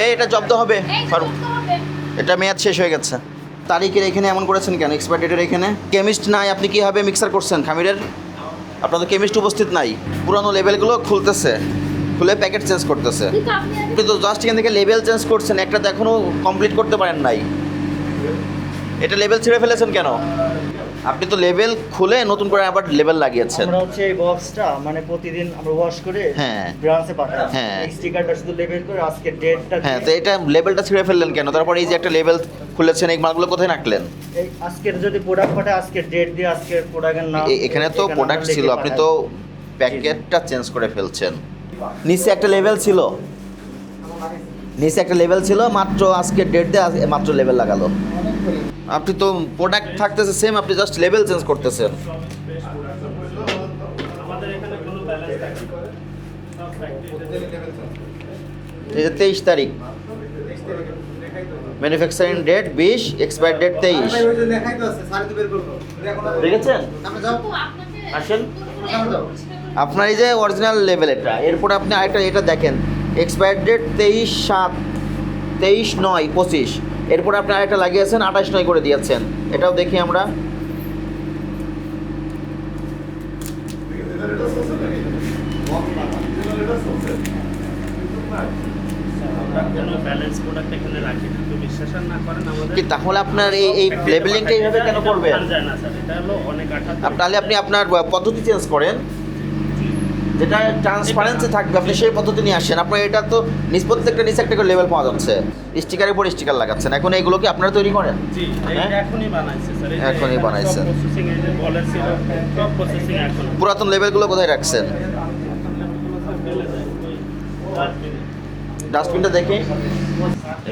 এই এটা জব্দ হবে। ফারুক। এটা মেয়াদ শেষ হয়ে গেছে। তারিখের এখানে এমন করেছেন কেন? এক্সপায়ার ডেটের এখানে। কেমিস্ট নাই আপনি কীভাবে মিক্সার করছেন? খামিরের? আপনাদের কেমিস্ট উপস্থিত নাই। পুরানো লেভেলগুলো খুলতেছে। খুলে প্যাকেট চেঞ্জ করতেছে। আপনি আপনি তো জাস্ট এখান থেকে লেভেল চেঞ্জ করছেন একটা তো এখনও কমপ্লিট করতে পারেন নাই। এটা লেভেল ছেড়ে ফেলেছেন কেন? আপনি তো লেভেল খুলে নতুন করে আবার লেভেল লাগিয়েছেন। আমরা হচ্ছে এই বক্সটা মানে প্রতিদিন আমরা ওয়াশ করে হ্যাঁ। ব্রাঞ্চে পাঠাই। হ্যাঁ। এই স্টিকারটা শুধু লেবেল করে আজকে ডেটটা হ্যাঁ তো এটা লেভেলটা ছিঁড়ে ফেললেন কেন? তারপর এই যে একটা লেভেল খুলেছেন এই মালগুলো কোথায় রাখলেন? এই আজকের যদি প্রোডাক্ট পাঠায় আজকে ডেট দিয়ে আজকের প্রোডাক্টের নাম এখানে তো প্রোডাক্ট ছিল আপনি তো প্যাকেটটা চেঞ্জ করে ফেলছেন। নিচে একটা লেভেল ছিল। নিচে একটা লেভেল ছিল মাত্র আজকে ডেট দিয়ে মাত্র লেভেল লাগালো। আপনি তো প্রোডাক্ট থাকতেছে সেম আপনি জাস্ট লেভেল চেঞ্জ করতেছেন। এই যে তেইশ তারিখ। ম্যানুফ্যাকচারিং ডেট বিশ এক্সপায়ার ডেট তেইশ। দেখেছেন? আসেন। আপনার এই যে অরিজিনাল লেভেল এটা এরপর আপনি আরেকটা এটা দেখেন। এক্সপায়ার ডেট তেইশ সাত তেইশ নয় পঁচিশ। এরপর আপনি আরেকটা লাগিয়েছেন আঠাশ নয় করে দিয়েছেন। এটাও দেখি আমরা। কি তাহলে আপনার এই এই লেবেলিংটা এইভাবে কেন করবেন? তাহলে আপনি আপনার পদ্ধতি চেঞ্জ করেন। যেটা ট্রান্সপারেন্সি থাকবে আপনি সেই পদ্ধতি নিয়ে আসেন। আপনার এটা তো নিজ প্রত্যেকটা নিচে একটা করে লেভেল পাওয়া যাচ্ছে। স্টিকারের উপর স্টিকার লাগাচ্ছেন। এখন এইগুলো কি আপনারা তৈরি করেন? হ্যাঁ? এখনই বানাইছে স্যার। এই যে এখনই এখানে বানাইছে। সব প্রসেসিং এই যে বলের ছিল সব প্রসেসিং এখন। পুরাতন লেভেলগুলো কোথায় রাখছেন? ডাস্টবিনটা দেখি।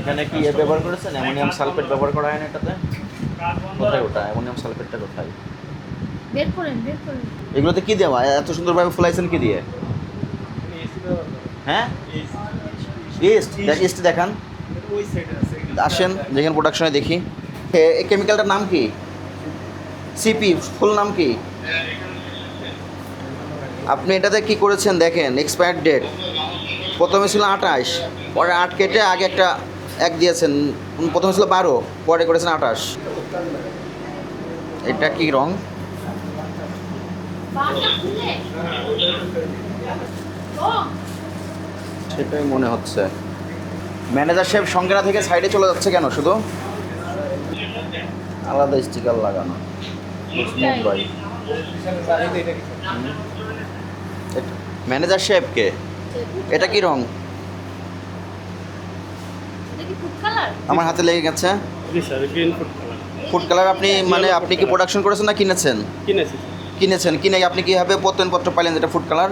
এখানে কি ব্যবহার করেছেন? অ্যামোনিয়াম সালফেট ব্যবহার করা হয় না এটাতে? কোথায় ওটা? অ্যামোনিয়াম সালফেটটা কোথায়? বের করেন বের করেন। এগুলোতে কি দেওয়া? এত সুন্দরভাবে ফুলাইছেন কি দিয়ে? হ্যাঁ? ইস্ট ইস্ট দেখান। আসেন যেখানে প্রোডাকশনে দেখি। এই কেমিক্যালটার নাম কি? সিপি ফুল নাম কি? আপনি এটাতে কি করেছেন দেখেন এক্সপায়ার ডেট প্রথমে ছিল আঠাশ, পরে আট কেটে আগে একটা এক দিয়েছেন, প্রথমে ছিল বারো, পরে করেছেন আঠাশ। এটা কি রং? বাটা খুলে ও সেটাই মনে হচ্ছে। ম্যানেজার সাহেব সঙ্গে না থেকে সাইডে চলে যাচ্ছে কেন শুধু? আলাদা স্টিকার লাগানো। ভাই। ম্যানেজার সাহেবকে? এটা কি রং? এটা কি ফুড কালার আমার হাতে লেগে গেছে। ফুড কালার আপনি মানে আপনি কি প্রোডাকশন করেছেন না কিনেছেন? কিনেছি। কিনেছেন? কিনে আপনি কীভাবে প্রত্যয়নপত্র পাইলেন যেটা ফুড কালার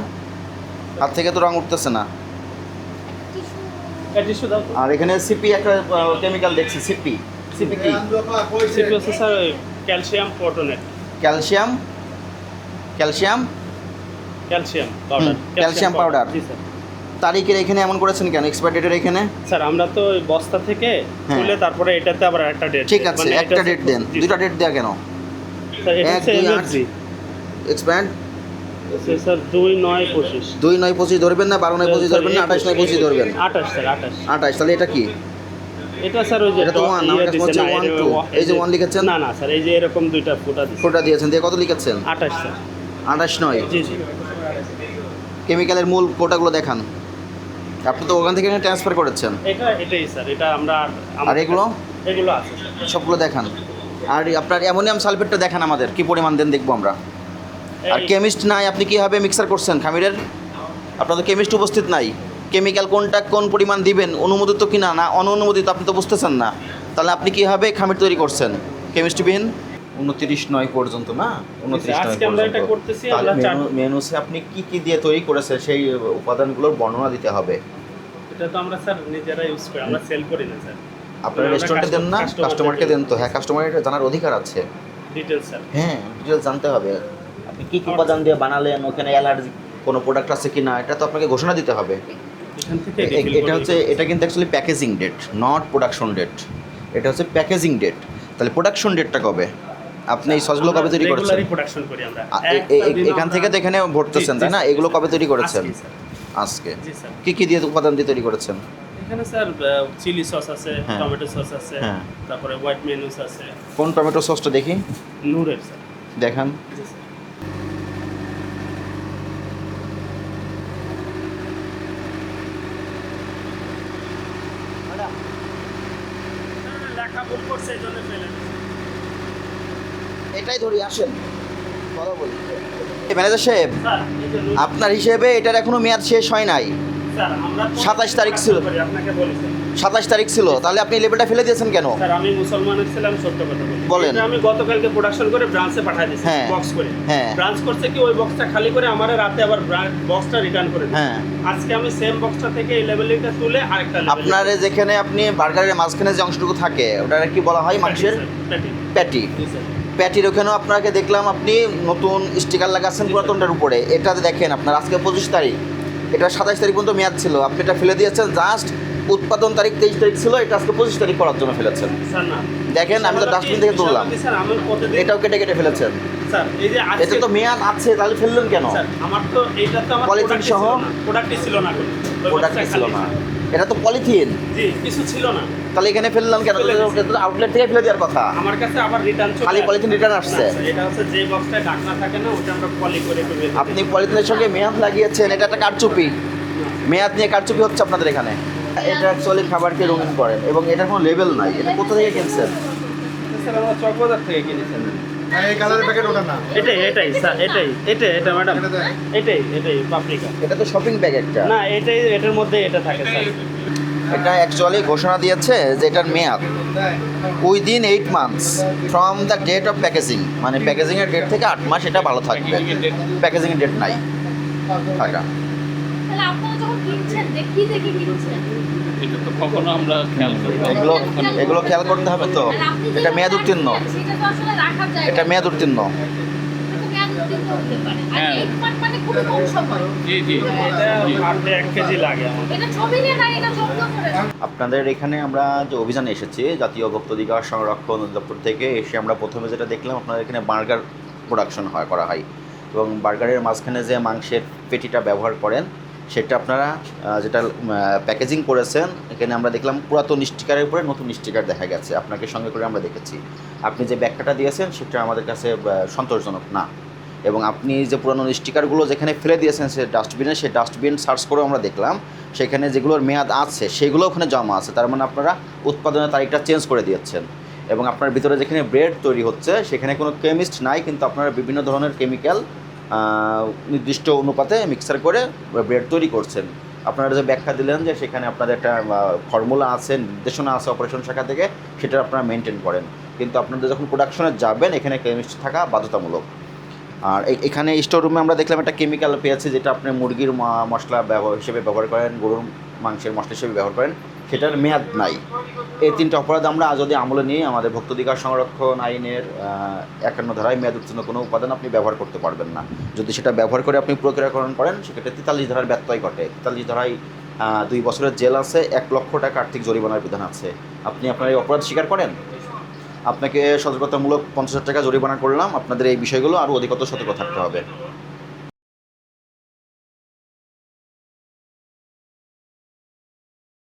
হাত থেকে তো রং উঠতেছে না। আর এখানে সিপি একটা কেমিক্যাল দেখছি সিপি। সিপি কি? সিপি হচ্ছে sir calcium protonate calcium? Calcium? Calcium powder. Calcium powder. জি স্যার। তারিখের এখানে এমন করেছেন কেন? এক্সপায়ার ডেটের এখানে? স্যার আমরা তো বস্তা থেকে তুলে তারপরে এটাতে আবার একটা ডেট ঠিক আছে একটা ডেট দেন। দুইটা ডেট দেওয়া কেন? স্যার এটা হচ্ছে এনার্জি এক্সপায়ার স্যার দুই নয় পঁচিশ। ধরবেন না বারো নয় পঁচিশ ধরবেন না আঠাশ নয় পঁচিশ ধরবেন? আঠাশ স্যার আঠাশ। আঠাশ তাহলে এটা কি? এটা স্যার ওই যে এটা তো one, আমার কাছে হচ্ছে না, one, এই যে যে- লিখেছেন? না না স্যার এই যে এরকম দুইটা ফুটা ফোটা দিয়েছেন দিয়ে কত লিখেছেন? আঠাশ স্যার আঠাশ নয়? জি জি। কেমিক্যালের মূল কোটাগুলো দেখান। আপনি তো ওখান থেকে ট্রান্সফার করেছেন। এটা এটাই স্যার এটা আমরা আর এগুলো? এগুলো আছে সবগুলো দেখান। আর আপনার অ্যামোনিয়াম সালফেটটা দেখান আমাদের কি পরিমাণ দেন দেখব আমরা। আর কেমিস্ট নাই আপনি কীভাবে মিক্সার করছেন খামিরের? আপনার তো কেমিস্ট উপস্থিত নাই। কেমিক্যাল কোনটা কোন পরিমাণ দিবেন অনুমোদিত কি না না অনুমোদিত আপনি তো বুঝতেছেন না। তাহলে আপনি কীভাবে খামির তৈরি করছেন? কেমিস্ট্রিবিহীন উনত্রিশ নয় পর্যন্ত না? উনত্রিশ নয় আজকে আমরা এটা পর্যন্ত মেনু মেনুসে আপনি কি কি দিয়ে তৈরি করেছেন সেই উপাদানগুলোর বর্ণনা দিতে হবে। এটা তো আমরা স্যার নিজেরা ইউজ করি আমরা সেল করি না স্যার। আপনারা রেস্টুরেন্টে দেন না কাস্টমারকে দেন তো। হ্যাঁ কাস্টমারের জানার অধিকার আছে। ডিটেলস স্যার হ্যাঁ ডিটেলস জানতে হবে। আপনি কী কী উপাদান দিয়ে বানালেন ওখানে অ্যালার্জি কোনো প্রোডাক্ট আছে কি না এটা তো আপনাকে ঘোষণা দিতে হবে। এটা হচ্ছে এটা কিন্তু actually packaging date not production date এটা হচ্ছে প্যাকেজিং ডেট তাহলে প্রোডাকশন ডেটটা কবে? আপনি এই সসগুলো কবে তৈরি করেছেন? এখান থেকে তো এখানে ভরতেছেন তাই না? এগুলো কবে তৈরি করেছেন? আজকে। কি কি দিয়ে উপাদান দিয়ে তৈরি করেছেন? এখানে স্যার চিলি সস আছে হ্যাঁ। টমেটো সস আছে হ্যাঁ। তারপরে হোয়াইট মেনুস আছে। কোন টমেটো সসটা দেখি? নূরের স্যার। দেখান। ভুল করছে এই জন্য ফেলে এটাই ধরি আসেন। কথা বলি। ম্যানেজার সাহেব আপনার হিসেবে এটার এখনও মেয়াদ শেষ হয় নাই। 27 তারিখ ছিল। সাতাশ তারিখ ছিল। তাহলে আপনি লেবেলটা ফেলে দিয়েছেন কেন? স্যার আমি মুসলমানের ছিলাম সত্য কথা বলেন। আমি গতকালকে প্রোডাকশন করে ব্রাঞ্চে পাঠিয়ে দিয়েছি হ্যাঁ। বক্স করে। হ্যাঁ। ব্রাঞ্চ করছে কি ওই বক্সটা খালি করে আমার রাতে আবার বক্সটা রিটার্ন করে হ্যাঁ। আজকে আমি সেম বক্সটা থেকে এই লেভেলটা তুলে আরেকটা আপনার যেখানে আপনি বার্গারের মাঝখানে যে অংশটুকু থাকে ওটা কি বলা হয় মাংসের? প্যাটি, প্যাটির ওখানেও আপনাকে দেখলাম আপনি নতুন স্টিকার লাগাচ্ছেন পুরাতনটার উপরে। এটাতে দেখেন আপনার আজকে পঁচিশ তারিখ। এটা সাতাশ তারিখ পর্যন্ত মেয়াদ ছিল। আপনি এটা ফেলে দিয়েছেন জাস্ট উৎপাদন তারিখ তেইশ তারিখ ছিল এটা আজকে পঁচিশ তারিখ করার জন্য ফেলেছেন। দেখেন আমি তো ডাস্টবিন থেকে তুললাম। এটাও কেটে কেটে ফেলেছেন। এটা এতে তো মেয়াদ আছে তাহলে ফেললেন কেন? আমার তো এইটা তো আমার সহ? প্রোডাক্টই? ছিল না প্রোডাক্টই ছিল না। এটা তো পলিথিন। জি কিছু ছিল না। তাহলে এখানে ফেললাম কেন। আউটলেট থেকে ফেলে দেওয়ার কথা। আমার কাছে আবার রিটার্ন চলে খালি আসে। polythene return আসছে? এটা হচ্ছে যে বক্সটায় ঢাকনা থাকে না ওটা আমরা পলি করে আপনি পলিথিনের সঙ্গে মেয়াদ লাগিয়েছেন এটা একটা কারচুপি। মেয়াদ নিয়ে কারচুপি হচ্ছে আপনাদের এখানে। এটা অ্যাকচুয়ালি খাবারকে রঙিন করেন এবং এটার কোনো লেভেল নাই। এটা কোথা থেকে কিনছেন? স্যার আমরা চকবাজার থেকে কিনেছি। এই কালারের প্যাকেট ওটা না। এটাই এটাই স্যার এটাই এটাই এটা ম্যাডাম এটাই এটাই পাপরিকা এটা তো শপিং ব্যাগ একটা। না এটাই এটার মধ্যে এটা থাকে স্যার। এটা অ্যাকচুয়ালি ঘোষণা দিয়েছে যে এটার মেয়াদ within eight months from the date of packaging মানে প্যাকেজিংয়ের ডেট থেকে আট মাস এটা ভালো থাকবে। প্যাকেজিংয়ের ডেট নাই। থাকা তাহলে আপনারা যখন কিনছেন দেখি দেখি কিনছেন? এটা তো কখনো আমরা খেয়াল করি এগুলো এগুলো খেয়াল করতে হবে তো। এটা মেয়াদ উত্তীর্ণ। এটা মেয়াদ উত্তীর্ণ। এটা তো মেয়াদ উত্তীর্ণ হতে পারে। আর হ্যাঁ। মানে খুবই কম সময়। জি জি। এটা হাতে এক কেজি লাগে আমার। এটা ছবি নিয়ে না এটা জব্দ করে আপনাদের এখানে আমরা যে অভিযানে এসেছি জাতীয় ভক্তাধিকার সংরক্ষণ অধিদপ্তর থেকে এসে আমরা প্রথমে যেটা দেখলাম আপনাদের এখানে বার্গার প্রোডাকশন হয় করা হয়। এবং বার্গারের মাঝখানে যে মাংসের পেটিটা ব্যবহার করেন সেটা আপনারা যেটা প্যাকেজিং করেছেন, এখানে আমরা দেখলাম পুরাতন স্টিকারের উপরে নতুন স্টিকার দেখা গেছে। আপনাকে সঙ্গে করে আমরা দেখেছি। আপনি যে ব্যাখ্যাটা দিয়েছেন, সেটা আমাদের কাছে সন্তোষজনক না। এবং আপনি যে পুরানো স্টিকারগুলো যেখানে ফেলে দিয়েছেন সে ডাস্টবিনে সেই ডাস্টবিন সার্চ করেও আমরা দেখলাম। সেখানে যেগুলোর মেয়াদ আছে, সেগুলো ওখানে জমা আছে। তার মানে আপনারা উৎপাদনের তারিখটা চেঞ্জ করে দিয়েছেন। এবং আপনার ভিতরে যেখানে ব্রেড তৈরি হচ্ছে, সেখানে কোনো কেমিস্ট নাই, কিন্তু আপনারা বিভিন্ন ধরনের কেমিক্যাল নির্দিষ্ট অনুপাতে মিক্সার করে ব্রেড তৈরি করছেন। আপনারা যে ব্যাখ্যা দিলেন যে সেখানে আপনাদের একটা ফর্মুলা আছে, নির্দেশনা আছে অপারেশন শাখা থেকে সেটা আপনারা মেনটেন করেন। কিন্তু আপনাদের যখন প্রোডাকশনে যাবেন, এখানে কেমিস্ট থাকা বাধ্যতামূলক। আর এখানে স্টোর রুমে আমরা দেখলাম একটা কেমিক্যাল পেয়েছে, যেটা আপনি মুরগির মশলা ব্যবহার হিসেবে ব্যবহার করেন, গরুর মাংসের মশলা হিসেবে ব্যবহার করেন। সেটার মেয়াদ নাই। এই তিনটা অপরাধ আমরা যদি আমলে নিয়ে আমাদের ভক্তাধিকার সংরক্ষণ আইনের একান্ন ধারায় মেয়াদ উত্তীর্ণ কোনো উপাদান আপনি ব্যবহার করতে পারবেন না। যদি সেটা ব্যবহার করে আপনি প্রক্রিয়াকরণ করেন, সেক্ষেত্রে তেতাল্লিশ ধারার ব্যত্যয় ঘটে। তেতাল্লিশ ধারায় দুই বছরের জেল আছে, এক লক্ষ টাকা আর্থিক জরিমানার বিধান আছে। আপনি আপনার এই অপরাধ স্বীকার করেন? আপনাকে সতর্কতামূলক পঞ্চাশ টাকা জরিমানা করলাম। আপনাদের এই বিষয়গুলো আরও অধিকতর সতর্ক থাকতে হবে।